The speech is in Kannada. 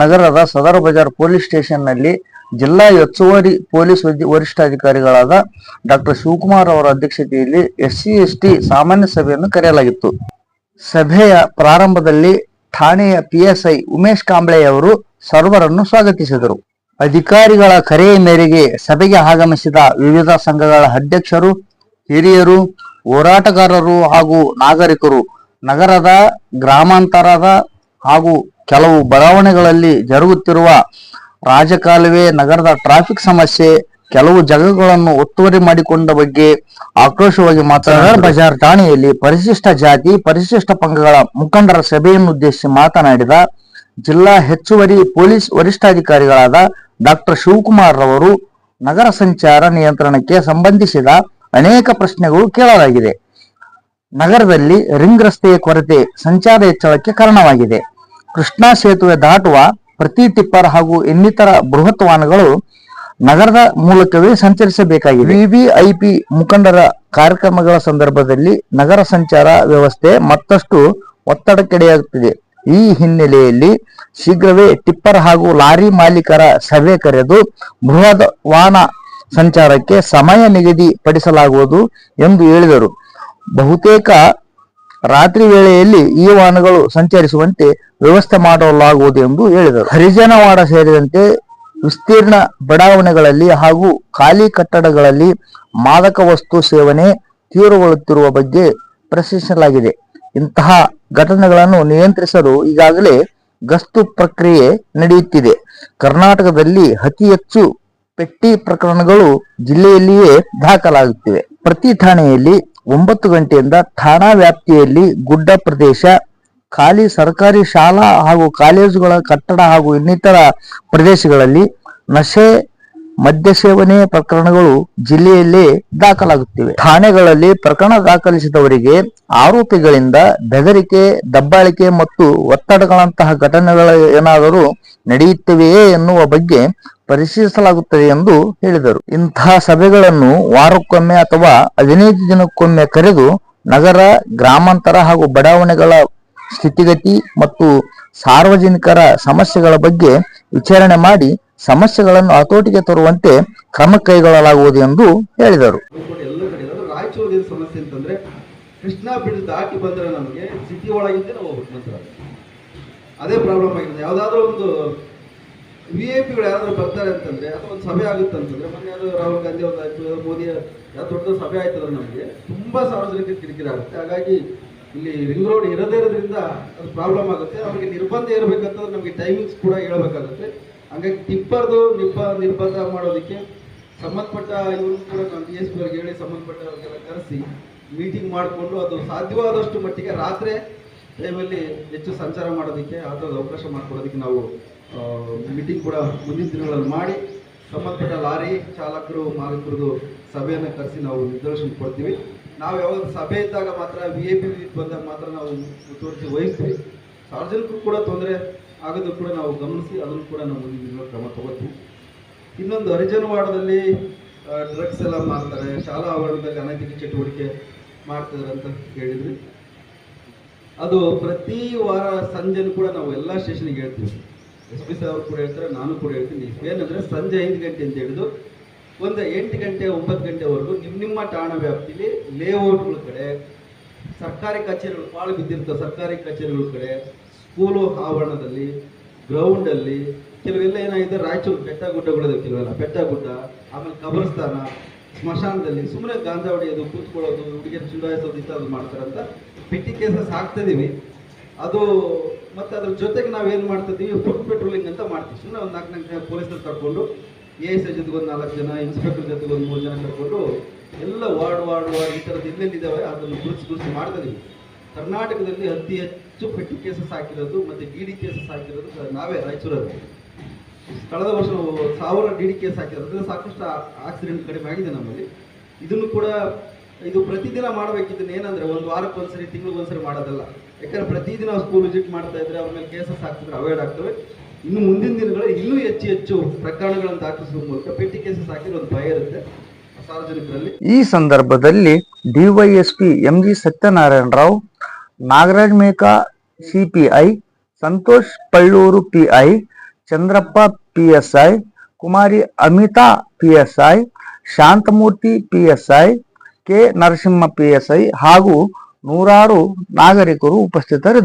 ನಗರದ ಸದರ್ ಬಜಾರ್ ಪೊಲೀಸ್ ಸ್ಟೇಷನ್ನಲ್ಲಿ ಜಿಲ್ಲಾ ಹೆಚ್ಚುವರಿ ಪೊಲೀಸ್ ವರಿಷ್ಠಾಧಿಕಾರಿಗಳಾದ ಡಾಕ್ಟರ್ ಶಿವಕುಮಾರ್ ಅವರ ಅಧ್ಯಕ್ಷತೆಯಲ್ಲಿ ಎಸ್ಸಿ, ಎಸ್ಟಿ ಸಾಮಾನ್ಯ ಸಭೆಯನ್ನು ಕರೆಯಲಾಗಿತ್ತು. ಸಭೆಯ ಪ್ರಾರಂಭದಲ್ಲಿ ಠಾಣೆಯ ಪಿಎಸ್ಐ ಉಮೇಶ್ ಕಾಂಬ್ಳೆ ಅವರು ಸರ್ವರನ್ನು ಸ್ವಾಗತಿಸಿದರು. ಅಧಿಕಾರಿಗಳ ಕರೆಯ ಮೇರೆಗೆ ಸಭೆಗೆ ಆಗಮಿಸಿದ ವಿವಿಧ ಸಂಘಗಳ ಅಧ್ಯಕ್ಷರು, ಹಿರಿಯರು, ಹೋರಾಟಗಾರರು ಹಾಗೂ ನಾಗರಿಕರು, ನಗರದ ಗ್ರಾಮಾಂತರದ ಹಾಗೂ ಕೆಲವು ಬಡಾವಣೆಗಳಲ್ಲಿ ಜರುಗುತ್ತಿರುವ ರಾಜಕಾಲುವೆ ನಗರದ ಟ್ರಾಫಿಕ್ ಸಮಸ್ಯೆ, ಕೆಲವು ಜಾಗಗಳನ್ನು ಒತ್ತುವರಿ ಮಾಡಿಕೊಂಡ ಬಗ್ಗೆ ಆಕ್ರೋಶವಾಗಿ ಮಾತನಾಡಿದ ಬಜಾರ್ ಠಾಣೆಯಲ್ಲಿ ಪರಿಶಿಷ್ಟ ಜಾತಿ, ಪರಿಶಿಷ್ಟ ಪಂಗಗಳ ಮುಖಂಡರ ಸಭೆಯನ್ನುದ್ದೇಶಿಸಿ ಮಾತನಾಡಿದ ಜಿಲ್ಲಾ ಹೆಚ್ಚುವರಿ ಪೊಲೀಸ್ ವರಿಷ್ಠಾಧಿಕಾರಿಗಳಾದ ಡಾಕ್ಟರ್ ಶಿವಕುಮಾರ್ ರವರು, ನಗರ ಸಂಚಾರ ನಿಯಂತ್ರಣಕ್ಕೆ ಸಂಬಂಧಿಸಿದ ಅನೇಕ ಪ್ರಶ್ನೆಗಳು ಕೇಳಲಾಗಿದೆ. ನಗರದಲ್ಲಿ ರಿಂಗ್ ರಸ್ತೆಯ ಕೊರತೆ, ಸಂಚಾರ ಹೆಚ್ಚಳಕ್ಕೆ ಕಾರಣವಾಗಿದೆ. ಕೃಷ್ಣಾ ಸೇತುವೆ ದಾಟುವ ಪ್ರತಿ ಟಿಪ್ಪರ್ ಹಾಗೂ ಇನ್ನಿತರ ಬೃಹತ್ ವಾಹನಗಳು ನಗರದ ಮೂಲಕವೇ ಸಂಚರಿಸಬೇಕಾಗಿದೆ. ವಿವಿಐಪಿ ಮುಖಂಡರ ಕಾರ್ಯಕ್ರಮಗಳ ಸಂದರ್ಭದಲ್ಲಿ ನಗರ ಸಂಚಾರ ವ್ಯವಸ್ಥೆ ಮತ್ತಷ್ಟು ಒತ್ತಡಕ್ಕೆಡೆಯಾಗುತ್ತಿದೆ. ಈ ಹಿನ್ನೆಲೆಯಲ್ಲಿ ಶೀಘ್ರವೇ ಟಿಪ್ಪರ್ ಹಾಗೂ ಲಾರಿ ಮಾಲೀಕರ ಸಭೆ ಕರೆದು ಬೃಹತ್ ವಾಹನ ಸಂಚಾರಕ್ಕೆ ಸಮಯ ನಿಗದಿ ಪಡಿಸಲಾಗುವುದು ಎಂದು ಹೇಳಿದರು. ಬಹುತೇಕ ರಾತ್ರಿ ವೇಳೆಯಲ್ಲಿ ಈ ವಾಹನಗಳು ಸಂಚರಿಸುವಂತೆ ವ್ಯವಸ್ಥೆ ಮಾಡಲಾಗುವುದು ಎಂದು ಹೇಳಿದರು. ಹರಿಜನವಾಡ ಸೇರಿದಂತೆ ವಿಸ್ತೀರ್ಣ ಬಡಾವಣೆಗಳಲ್ಲಿ ಹಾಗೂ ಖಾಲಿ ಕಟ್ಟಡಗಳಲ್ಲಿ ಮಾದಕ ವಸ್ತು ಸೇವನೆ ತೀವ್ರಗೊಳ್ಳುತ್ತಿರುವ ಬಗ್ಗೆ ಪ್ರಶ್ನಿಸಲಾಗಿದೆ. ಇಂತಹ ಘಟನೆಗಳನ್ನು ನಿಯಂತ್ರಿಸಲು ಈಗಾಗಲೇ ಗಸ್ತು ಪ್ರಕ್ರಿಯೆ ನಡೆಯುತ್ತಿದೆ. ಕರ್ನಾಟಕದಲ್ಲಿ ಅತಿ ಹೆಚ್ಚು ಪೆಟ್ಟಿ ಪ್ರಕರಣಗಳು ಜಿಲ್ಲೆಯಲ್ಲಿಯೇ ದಾಖಲಾಗುತ್ತಿವೆ. ಪ್ರತಿ ಠಾಣೆಯಲ್ಲಿ ಒಂಬತ್ತು ಗಂಟೆಯಿಂದ ಠಾಣಾ ವ್ಯಾಪ್ತಿಯಲ್ಲಿ ಗುಡ್ಡ ಪ್ರದೇಶ, ಖಾಲಿ ಸರ್ಕಾರಿ ಶಾಲಾ ಹಾಗೂ ಕಾಲೇಜುಗಳ ಕಟ್ಟಡ ಹಾಗೂ ಇನ್ನಿತರ ಪ್ರದೇಶಗಳಲ್ಲಿ ನಶೆ ಮದ್ಯ ಸೇವನೆ ಪ್ರಕರಣಗಳು ಜಿಲ್ಲೆಯಲ್ಲೇ ದಾಖಲಾಗುತ್ತಿವೆ. ಠಾಣೆಗಳಲ್ಲಿ ಪ್ರಕರಣ ದಾಖಲಿಸಿದವರಿಗೆ ಆರೋಪಿಗಳಿಂದ ಬೆದರಿಕೆ, ದಬ್ಬಾಳಿಕೆ ಮತ್ತು ಒತ್ತಡಗಳಂತಹ ಘಟನೆಗಳು ಏನಾದರೂ ನಡೆಯುತ್ತಿವೆಯೇ ಎನ್ನುವ ಬಗ್ಗೆ ಪರಿಶೀಲಿಸಲಾಗುತ್ತದೆ ಎಂದು ಹೇಳಿದರು. ಇಂತಹ ಸಭೆಗಳನ್ನು ವಾರಕ್ಕೊಮ್ಮೆ ಅಥವಾ ಹದಿನೈದು ದಿನಕ್ಕೊಮ್ಮೆ ಕರೆದು ನಗರ, ಗ್ರಾಮಾಂತರ ಹಾಗೂ ಬಡಾವಣೆಗಳ ಸ್ಥಿತಿಗತಿ ಮತ್ತು ಸಾರ್ವಜನಿಕರ ಸಮಸ್ಯೆಗಳ ಬಗ್ಗೆ ವಿಚಾರಣೆ ಮಾಡಿ ಸಮಸ್ಯೆಗಳನ್ನು ಹತೋಟಿಗೆ ತರುವಂತೆ ಕ್ರಮ ಕೈಗೊಳ್ಳಲಾಗುವುದು ಎಂದು ಹೇಳಿದರು. ನೋಡ್ಕೊಂಡು ಎಲ್ಲ ಕಡೆ ಅಂದ್ರೆ ರಾಯಚೂರು ಸಮಸ್ಯೆ ಅಂತಂದ್ರೆ ಕೃಷ್ಣಾ ಬ್ರಿಡ್ಜ್ ದಾಟಿ ಬಂದ್ರೆ ನಮಗೆ ಸಿಟಿ ಒಳಗಿಂದ ನಾವು ಅದೇ ಪ್ರಾಬ್ಲಮ್ ಆಗಿದೆ. ಯಾವುದಾದ್ರೂ ಒಂದು ವಿ ಐ ಪಿಗಳು ಯಾರಾದ್ರೂ ಬರ್ತಾರೆ ಅಂತಂದ್ರೆ, ಅಥವಾ ಒಂದು ಸಭೆ ಆಗುತ್ತೆ ಅಂತಂದ್ರೆ, ಮೊನ್ನೆ ಅದು ರಾಹುಲ್ ಗಾಂಧಿ ಯಾವ್ದೋ ಮೋದಿ ಯಾವ್ದು ದೊಡ್ಡ ಸಭೆ ಆಯ್ತಲ್ಲ ನಮಗೆ, ತುಂಬಾ ಸಾರ್ವಜನಿಕ ಕಿರಿಕಿರಿ ಆಗುತ್ತೆ. ಹಾಗಾಗಿ ಇಲ್ಲಿ ರಿಂಗ್ ರೋಡ್ ಇರದೇ ಇರೋದ್ರಿಂದ ಅದು ಪ್ರಾಬ್ಲಮ್ ಆಗುತ್ತೆ. ಅವ್ರಿಗೆ ನಿರ್ಬಂಧ ಇರಬೇಕಂತಂದ್ರೆ ನಮಗೆ ಟೈಮಿಂಗ್ಸ್ ಕೂಡ ಹೇಳ್ಬೇಕಾಗುತ್ತೆ. ಹಂಗಾಗಿ ಟಿಪ್ಪರ್ದು ನಿಪ್ಪ ನಿರ್ಬಂಧ ಮಾಡೋದಕ್ಕೆ ಸಂಬಂಧಪಟ್ಟ ಇವರು ಕೂಡ ನಾನು ಡಿ ಎಸ್ ಪಿ ಹೇಳಿ ಸಂಬಂಧಪಟ್ಟವ್ರಿಗೆಲ್ಲ ಕರೆಸಿ ಮೀಟಿಂಗ್ ಮಾಡಿಕೊಂಡು ಅದು ಸಾಧ್ಯವಾದಷ್ಟು ಮಟ್ಟಿಗೆ ರಾತ್ರಿ ಟೈಮಲ್ಲಿ ಹೆಚ್ಚು ಸಂಚಾರ ಮಾಡೋದಕ್ಕೆ ಆ ಅವಕಾಶ ಮಾಡಿಕೊಡೋದಕ್ಕೆ ನಾವು ಮೀಟಿಂಗ್ ಕೂಡ ಮುಂದಿನ ದಿನಗಳಲ್ಲಿ ಮಾಡಿ ಸಂಬಂಧಪಟ್ಟ ಲಾರಿ ಚಾಲಕರು, ಮಾಲೀಕರದು ಸಭೆಯನ್ನು ಕರೆಸಿ ನಾವು ನಿರ್ದೇಶನ ಕೊಡ್ತೀವಿ. ನಾವು ಯಾವಾಗ ಸಭೆ ಇದ್ದಾಗ ಮಾತ್ರ ವಿ ಎ ಪಿ ಬಂದಾಗ ಮಾತ್ರ ನಾವು ಮುತುವರ್ಜಿ ವಹಿಸ್ತೀವಿ. ಸಾರ್ವಜನಿಕರು ಕೂಡ ತೊಂದರೆ ಆಗೋದು ಕೂಡ ನಾವು ಗಮನಿಸಿ, ಅದನ್ನು ಕೂಡ ನಾವು ಮುಂದಿನ ಕ್ರಮ ತಗೋತೀವಿ. ಇನ್ನೊಂದು ಹರಿಜನವಾಡದಲ್ಲಿ ಡ್ರಗ್ಸ್ ಎಲ್ಲ ಮಾಡ್ತಾರೆ. ಶಾಲಾ ಆವರಣದಲ್ಲಿ ಅನೈತಿಕ ಚಟುವಟಿಕೆ ಮಾಡ್ತಾರೆ ಅಂತ ಹೇಳಿದ್ರಿ. ಅದು ಪ್ರತಿ ವಾರ ಸಂಜೆನೂ ಕೂಡ ನಾವು ಎಲ್ಲ ಸ್ಟೇಷನ್ಗೆ ಹೇಳ್ತೀವಿ. ಎಸ್ ಪಿ ಸಾಹೇಬ್ ಕೂಡ ಹೇಳ್ತಾರೆ, ನಾನು ಕೂಡ ಹೇಳ್ತೀನಿ. ಏನಂದ್ರೆ ಸಂಜೆ ಐದು ಗಂಟೆ ಅಂತ ಹಿಡಿದು ಒಂದು ಎಂಟು ಗಂಟೆ, ಒಂಬತ್ತು ಗಂಟೆವರೆಗೂ ನಿಮ್ಮ ನಿಮ್ಮ ಠಾಣಾ ವ್ಯಾಪ್ತಿಲಿ ಲೇಔಟ್ಗಳ ಕಡೆ, ಸರ್ಕಾರಿ ಕಚೇರಿಗಳು ಪಾಳು ಬಿದ್ದಿರ್ತವೆ, ಸರ್ಕಾರಿ ಕಚೇರಿಗಳ ಕಡೆ. ಸ್ಕೂಲು ಆವರಣದಲ್ಲಿ ಗ್ರೌಂಡಲ್ಲಿ ಕೆಲವೆಲ್ಲ ಏನಾಗಿದೆ ರಾಯಚೂರು ಬೆಟ್ಟ ಗುಡ್ಡಗಳಿದೆ ಕೆಲವೆಲ್ಲ. ಬೆಟ್ಟ ಗುಡ್ಡ ಆಮೇಲೆ ಕಬರಸ್ಥಾನ, ಸ್ಮಶಾನದಲ್ಲಿ. ಸುಮ್ಮನೆ ಗಾಂಜಾ ಹೊಡೆಯೋದು ಕೂತ್ಕೊಳ್ಳೋದು, ಹುಡುಗಿಯರು ಚುಡಾಯಿಸೋದು ಇಂಥದ್ದು ಮಾಡ್ತಾರೆ ಅಂತ ಪೆಟ್ಟಿ ಕೇಸಸ್ ಹಾಕ್ತಿದ್ದೀವಿ ಅದು ಮತ್ತೆ ಅದ್ರ ಜೊತೆಗೆ ನಾವೇನು ಮಾಡ್ತಿದ್ದೀವಿ? ಫುಡ್ ಪೆಟ್ರೋಲಿಂಗ್ ಅಂತ ಮಾಡ್ತೀವಿ. ಸುಮ್ಮನೆ ಒಂದು ನಾಲ್ಕು ನಾಲ್ಕು ಜನ ಪೊಲೀಸರು ಕರ್ಕೊಂಡು ಎ ಎಸ್ ಐ ಜೊತೆಗೆ ಒಂದು ನಾಲ್ಕು ಜನ, ಇನ್ಸ್ಪೆಕ್ಟರ್ ಜೊತೆಗೆ ಒಂದು ಮೂರು ಜನ ಕರ್ಕೊಂಡು, ಎಲ್ಲ ವಾರ್ಡ್ ವಾರ್ಡ್ ವಾರ್ಡ್ ಈ ಥರದ್ದು ಎಲ್ಲೆಲ್ಲಿದ್ದಾವೆ? ಅದನ್ನು ಗುರುಸಿ ಗುರುಸಿ ಮಾಡ್ತಿದ್ದೀವಿ ಕರ್ನಾಟಕದಲ್ಲಿ ಅತಿ ಹೆಚ್ಚು ಪೆಟ್ಟು ಕೇಸಸ್ ಹಾಕಿರೋದು ಮತ್ತೆ ಡಿ ಡಿ ಕೇಸಸ್ ಹಾಕಿರೋದು ನಾವೇ ರಾಯಚೂರಲ್ಲಿ ಕಳೆದ ವರ್ಷ ಸಾವಿರ ಡಿ ಡಿ ಕೇಸ್ ಹಾಕಿರೋದು ಸಾಕಷ್ಟು ಆಕ್ಸಿಡೆಂಟ್ ಕಡಿಮೆ ಆಗಿದೆ ನಮ್ಮಲ್ಲಿ. ಇದನ್ನು ಕೂಡ ಇದು ಪ್ರತಿದಿನ ಮಾಡಬೇಕಿದ್ದನ್ನು ಏನಂದ್ರೆ ಒಂದು ವಾರಕ್ಕೆ ಒಂದ್ಸರಿ, ತಿಂಗಳಿಗೆ ಒಂದ್ಸರಿ ಮಾಡೋದಲ್ಲ. ಯಾಕಂದ್ರೆ ಪ್ರತಿದಿನ ಸ್ಕೂಲ್ ವಿಸಿಟ್ ಮಾಡ್ತಾ ಇದ್ರೆ ಅವ್ರ ಮೇಲೆ ಕೇಸಸ್ ಹಾಕ್ತಿದ್ರೆ ಅವಾಯ್ಡ್ ಆಗ್ತವೆ. ಇನ್ನು ಮುಂದಿನ ದಿನಗಳಲ್ಲಿ ಇನ್ನೂ ಹೆಚ್ಚು ಹೆಚ್ಚು ಪ್ರಕರಣಗಳನ್ನು ದಾಖಲಿಸುವ ಮೂಲಕ ಪೆಟ್ಟಿ ಕೇಸಸ್ ಹಾಕಿದ್ರೆ ಒಂದು ಭಯ ಇರುತ್ತೆ ಸಾರ್ವಜನಿಕರಲ್ಲಿ. ಈ ಸಂದರ್ಭದಲ್ಲಿ DYSP MG Satyanarayana Rao Nagaraj Meka, CPI, Santosh Palluru PI, Chandrappa PSI, Kumari Amita PSI, Shantamurthy PSI, K Narasimha PSI ಹಾಗೂ ನೂರಾರು ನಾಗರಿಕರು ಉಪಸ್ಥಿತರಿದ್ದರು.